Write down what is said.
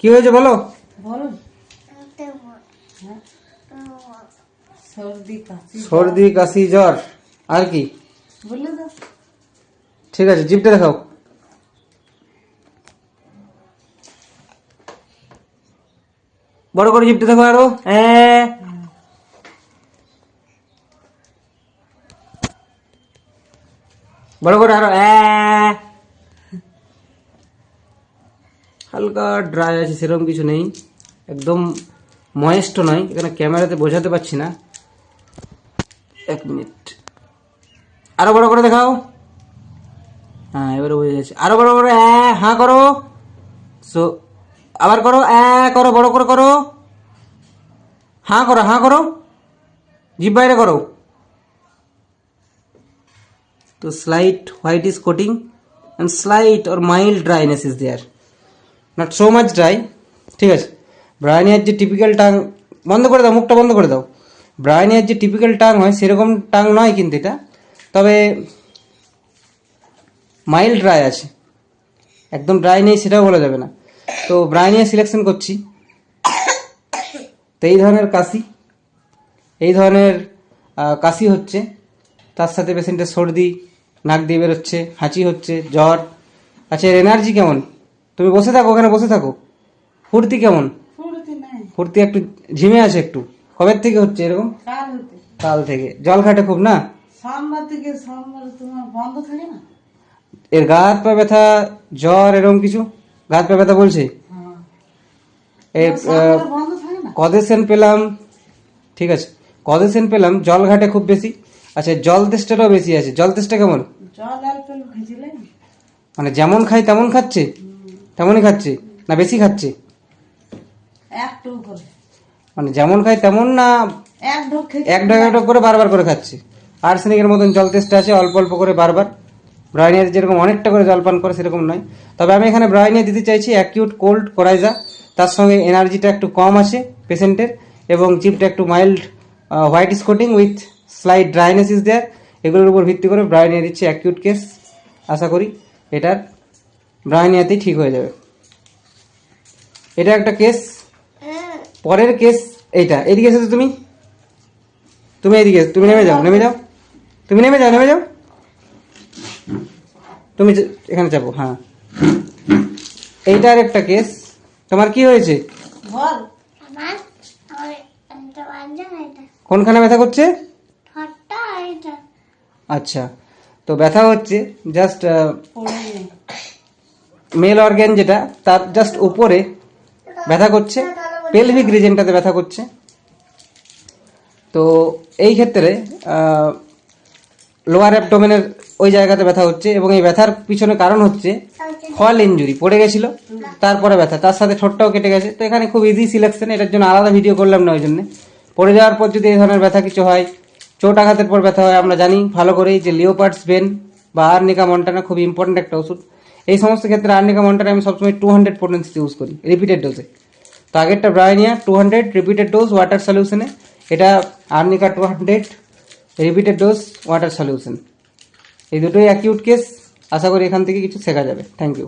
কি হয়েছে বলো? বলো। হ্যাঁ সর্দি কাশি জ্বর। আর কি? ঠিক আছে জিপটা দেখাও। বড় করে জিপটা দেখো আরও। হ্যাঁ। বড় করে আরও। হ্যাঁ। হালকা ড্রাই আছে, সেরকম কিছু নেই। একদম ময়েস্ট নয়, এখানে ক্যামেরাতে বোঝাতে পারছি না। এক মিনিট আরও বড় করে দেখাও। হ্যাঁ এবারে বোঝা যাচ্ছে। আরও বড় করে হ্যাঁ হ্যাঁ করো। সো আবার করো হ্যাঁ করো, বড় করে করো। হ্যাঁ করো হ্যাঁ করো। জিপ বাইরে করো। তো slight white is coating and slight or mild dryness is there not so much dry ঠিক আছে? ব্রায়নিয়ার যে টিপিক্যাল টাং বন্ধ করে দাও, মুখটা বন্ধ করে দাও। ব্রায়নিয়ার যে টিপিক্যাল টাং হয়, সেরকম টাং নয় কিন্তু এটা। তবে মাইল্ড ড্রাই আছে। একদম ড্রাই নেই, সেটাও বলা যাবে না। তো ব্রায়নিয়া সিলেকশন করছি। তো এই ধরনের কাশি। এই ধরনের কাশি হচ্ছে। তার সাথে পেশেন্টের সর্দি, নাক দিয়ে বেরোচ্ছে, হাঁচি হচ্ছে, জ্বর। আচ্ছা এর এনার্জি কেমন? তুমি বসে থাকো ওখানে বসে থাকো। ফুর্তি কেমন? ফুর্তি একটু ঝিমে আছে একটু। কবের থেকে হচ্ছে এরকম? কাল থেকে। জল খাটে খুব না? সোমবার থেকে সোমবার তোমার বন্ধ থাকে না? এর গা হাত পা ব্যথা জ্বর এরকম কিছু? গা হাত পা ব্যথা বলছে? হ্যাঁ। কদেশন পেলাম। ঠিক আছে। কদেশন পেলাম জল ঘাটে খুব বেশি। আচ্ছা জল তেষ্টাটাও বেশি আছে। জল তেষ্টা কেমন? মানে যেমন খাই তেমন খাচ্ছে? তেমনই খাচ্ছে না বেশি খাচ্ছে? একটু করে। মানে যেমন খাই তেমন না এক ঢোক এক ঢাক এক ঢাক করে বারবার করে খাচ্ছে। আর্সেনিকের মতন জল তেষ্টা আছে অল্প অল্প করে বারবার। ব্রাইনিয়ার যেরকম অনেকটা করে জল পান করে সেরকম নয়। তবে আমি এখানে ব্রাইনিয়া দিতে চাইছি অ্যাকিউট কোল্ড করাইজা। তার সঙ্গে এনার্জিটা একটু কম আছে পেশেন্টের এবং চিপটা একটু mild white coating with slight dryness is there এগুলোর উপর ভিত্তি করে ব্রাইনিয়া দিচ্ছি অ্যাকিউট কেস আশা করি এটার ব্রাইনিয়াতেই ঠিক হয়ে যাবে। এটা একটা কেস। পরের কেস এইটা। এদিকে এসেছ তুমি। তুমি এদিকে এসো, তুমি নেমে যাও নেমে যাও। তুমি নেমে যাও নেমে যাও। তুমি এখানে যাব হ্যাঁ। এইটার একটা কেস। তোমার কি হয়েছে? বল। আমার আমার এটা বাজে না এটা কোনখানে ব্যথা করছে? আচ্ছা। তো ব্যথা হচ্ছে জাস্ট মেল অর্গ্যান যেটা, তার জাস্ট উপরে ব্যথা করছে পেলভিক রিজনটাতে ব্যথা করছে। তো এই ক্ষেত্রে লোয়ার অ্যাবডোমেনের ওই জায়গাতে ব্যথা হচ্ছে এবং এই ব্যথার পিছনে কারণ হচ্ছে ফল ইঞ্জুরি পড়ে গেছিল, তারপরে ব্যথা, তার সাথে ঠোঁটটাও কেটে গেছে। তো এখানে খুব ইজি সিলেকশন এটার জন্য আলাদা ভিডিও করলাম না ওই জন্যে পড়ে যাওয়ার পর যদি এই ধরনের ব্যথা কিছু হয়, চোট আঘাতের পর ব্যথা হয়, আমরা জানি, ভালো করেই যে লিওপার্টস বেন বা আর্নিকা মন্টানা খুব ইম্পর্টেন্ট একটা ওষুধ। এই সমস্ত ক্ষেত্রে আর্নিকা অ্যামাউন্টটা আমি সবসময় টু হান্ড্রেড পোটেন্সি ইউজ করি রিপিটেড ডোজে তো আগেরটা bryonia two hundred repeated dose water সলিউশনে এটা arnica two hundred repeated dose water solution এই দুটোই অ্যাকিউট কেস আশা করি এখান থেকে কিছু শেখা যাবে। Thank you